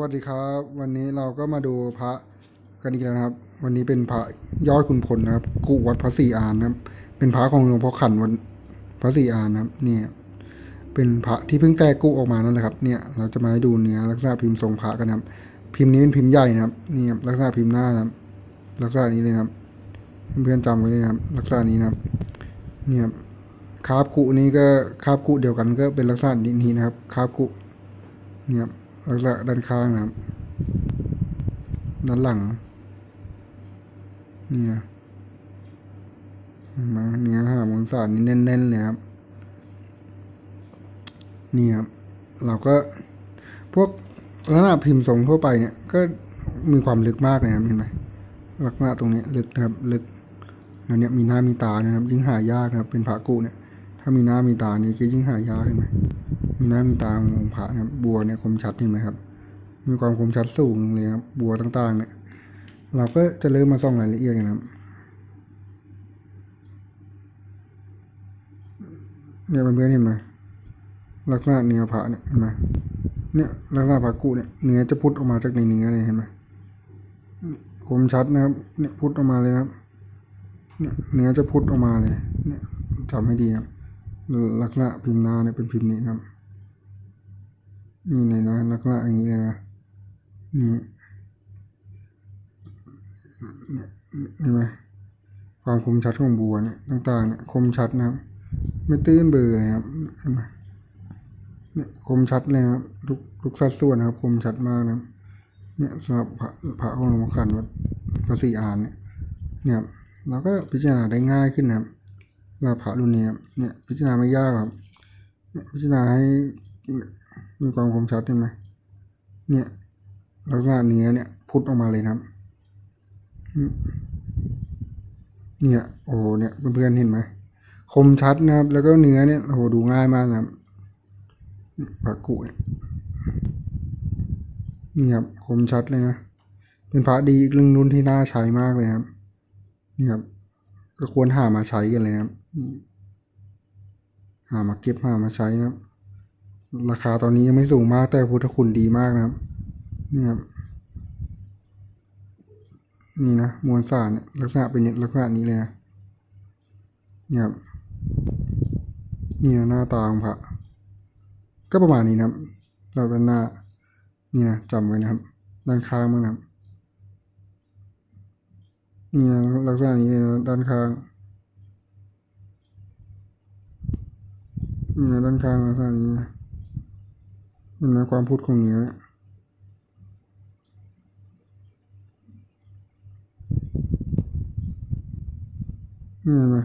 วัสดีครับ วันนี้เราก็มาดูพระกันอีกแล้วนะครับ วันนี้เป็นพระยอดคุณพลนะครับกุวัดพระศรีอานนะครับ เป็นพระของหลวงพ่อขันวันพระศรีอานนะครับ เนี่ย เป็นพระที่เพิ่งแตกกุออกมานั่นแหละครับ เนี่ย เราจะมาให้ดูเนื้อลักษณะพิมพ์ทรงพระกันนะครับ พิมพ์นี้เป็นพิมพ์ใหญ่นะครับนี่ครับลักษณะพิมพ์หน้านะครับ ลักษณะนี้เลยครับ เพื่อนๆจำไว้เลยครับ ลักษณะนี้นะครับ เนี่ยครับคาบกุนี้ก็คาบกุเดียวกันก็เป็นลักษณะนี้นะครับคาบกุเนี่ยครับ ลักษณะด้านข้างนะครับ ด้านหลัง เนี่ยเห็นไหมาเนื้อหามวลสารนี่แน่นๆเลยครับ นี่ครับ เราก็พวกลักษณะพิมพ์ทรงทั่วไปเนี่ย ก็มีความลึกมากเลยนะครับเห็นไหมลักษณะตรงนี้ลึกนะครับ ลึกแล้วเนี่ยมีหน้ามีตานะครับ ยิ่งหายากนะครับ เป็นพระกุเนี่ย ถ้ามีหน้ามีตานี่ก็ยิ่งหายากเห็นไหมมีหน้ามีตาของพระนะครับบัวเนี่ยคมชัดเห็นไหมครับ มีความคมชัดสูงเลยครับ บัวต่างๆ เนี่ย เราก็จะเริ่มมาส่องรายละเอียดกันะครับเนี่ยเพื่อนเห็นไหมลักษณะเนื้อพระเนี่ยเห็นไหมเนี่ยลักษณะพระกุเนี่ยเนื้อจะพุดออกมาจากในเนื้อเลยเห็นไหมคมชัดนะครับ เนี่ยพุดออกมาเลยครับ เนี่ยเนื้อจะพุดออกมาเลย เนี่ยจำให้ดีนะครับ ลักษณะพิมพ์หน้าเนี่ยเป็นพิมพ์นี้ครับ นี่เลยนะลักษณะอย่างนี้เลยนะนี่เนี่ยเห็นไหมความคมชัดของบัวเนี่ยต่างๆเนี่ยคมชัดนะครับ ไม่ตื้นเบอร์เลยครับเห็นไหมเนี่ยคมชัดเลยครับทุกทุกสัดส่วนนะครับ คมชัดมากนะเนี่ยสำหรับพระพระองค์หลวงพ่อขันวัดพระศรีอานเนี่ยเนี่ยเราก็พิจารณาได้ง่ายขึ้นนะครับ เราพระรุ่นนี้ครับเนี่ยพิจารณาไม่ยากครับพิจารณาให้มีความคมชัดเห็นไหมเนี่ยลักษณะเนื้อเนี่ยพุดออกมาเลยนะครับ เนี่ย โอ้โหเนี่ยเพื่อนๆเห็นไหมคมชัดนะครับ แล้วก็เนื้อเนี่ยโอ้โหดูง่ายมากนะครับปากกุยนี่ครับคมชัดเลยนะเป็นพระดีอีกเรื่องนุ่นที่น่าใช้มากเลยครับ นี่ครับ ก็ควรหามาใช้กันเลยนะครับหามาเก็บหามาใช้นะครับ ราคาตอนนี้ยังไม่สูงมากแต่พุทธคุณดีมากนะครับ นี่ครับ นี่นะมวลสารเนี่ยลักษณะเป็นลักษณะนี้เลยนะนี่ครับนี่นะหน้าตาของพระก็ประมาณนี้นะครับ เราด้านหน้า นี่นะจำไว้นะครับ ด้านข้างมั้งนะครับ นี่นะลักษณะนี้เลยนะด้านข้างนี่นะด้านข้างลักษณะนี้นะเห็นไหมความพุดของเนื้อเนี่ยนี่เห็นไหม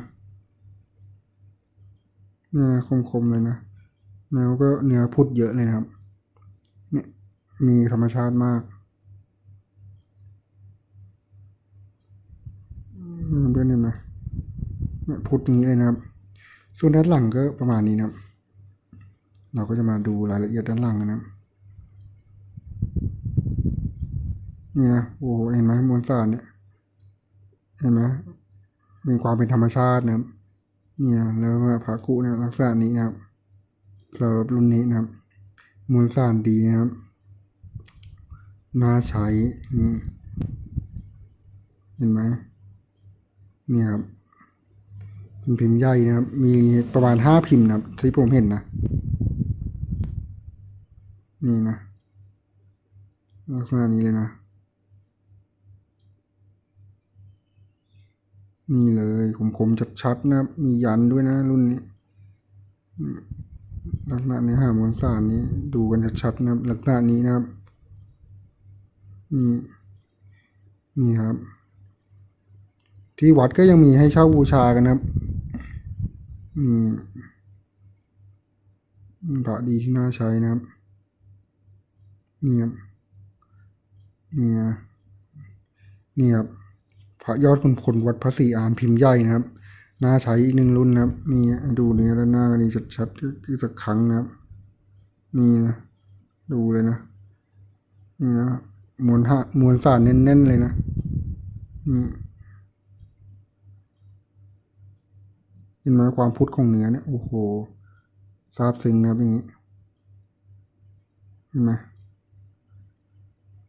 นี่นะคมๆเลยนะแล้วก็เนื้อพุดเยอะเลยนะครับ เนี่ยมีธรรมชาติมาก พุดงนี้เลยนะครับ ส่วนด้านหลังก็ประมาณนี้นะครับ เราก็จะมาดูรายละเอียดด้านหลังนะครับนี่นะโอ้โหเห็นไหมมวลสารเนี่ยเห็นไหมมีความเป็นธรรมชาตินะครับเนี่ยแล้วก็ผากุเนี่ยลักษณะนี้นะครับสำหรับรุ่นนี้นะครับมวลสารดีนะครับน่าใช้นี่เห็นไหมเนี่ยครับ พิมพ์ใหญ่นะครับ มีประมาณห้าพิมพ์นะครับที่ผมเห็นนะ นี่นะลักษณะนี้เลยนะ นี่เลยคมๆชัดๆนะครับมียันด้วยนะรุ่นนี้ลักษณะเนื้อหามวลสารนี้ดูกันชัดๆนะครับลักษณะนี้นะครับ นี่นี่ครับ ที่วัดก็ยังมีให้เช่าบูชากันนะครับ พระดีที่น่าใช้นะครับ นี่ครับนี่นะนี่ครับพระยอดคุณพลวัดพระศรีอานพิมพ์ใหญ่นะครับ น่าใช้อีกหนึ่งรุ่นนะครับ นี่ดูเนื้อด้านหน้ากันดีชัดๆอีกสักครั้งนะครับ นี่นะ ดูเลยนะ นี่นะมวลหามวลสารแน่นๆเลยนะ นี่ เห็นไหมความพุทธของเนื้อเนี่ยโอ้โหซาบซึ้งนะครับอย่างนี้เห็นไหม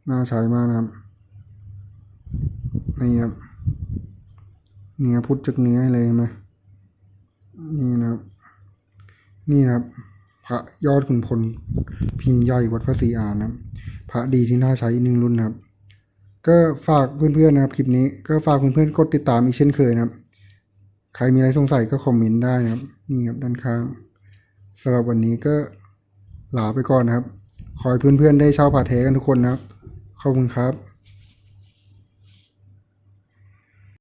น่าใช้มากนะครับนี่ครับเนื้อพุทธจากเนื้อเลยเห็นไหมนี่นะครับ นี่นะครับ พระยอดขุนพลพิมพ์ใหญ่วัดพระศรีอานนะครับพระดีที่น่าใช้อีกหนึ่งรุ่นนะครับ ก็ฝากเพื่อนๆนะครับคลิปนี้ก็ฝากเพื่อนๆกดติดตามอีกเช่นเคยนะครับ ใครมีอะไรสงสัยก็คอมเมนต์ได้นะครับ นี่ครับด้านข้างสำหรับวันนี้ก็ลาไปก่อนนะครับ ขอให้เพื่อนๆได้เช่าผ่าแท้กันทุกคนนะครับ ขอบคุณครับ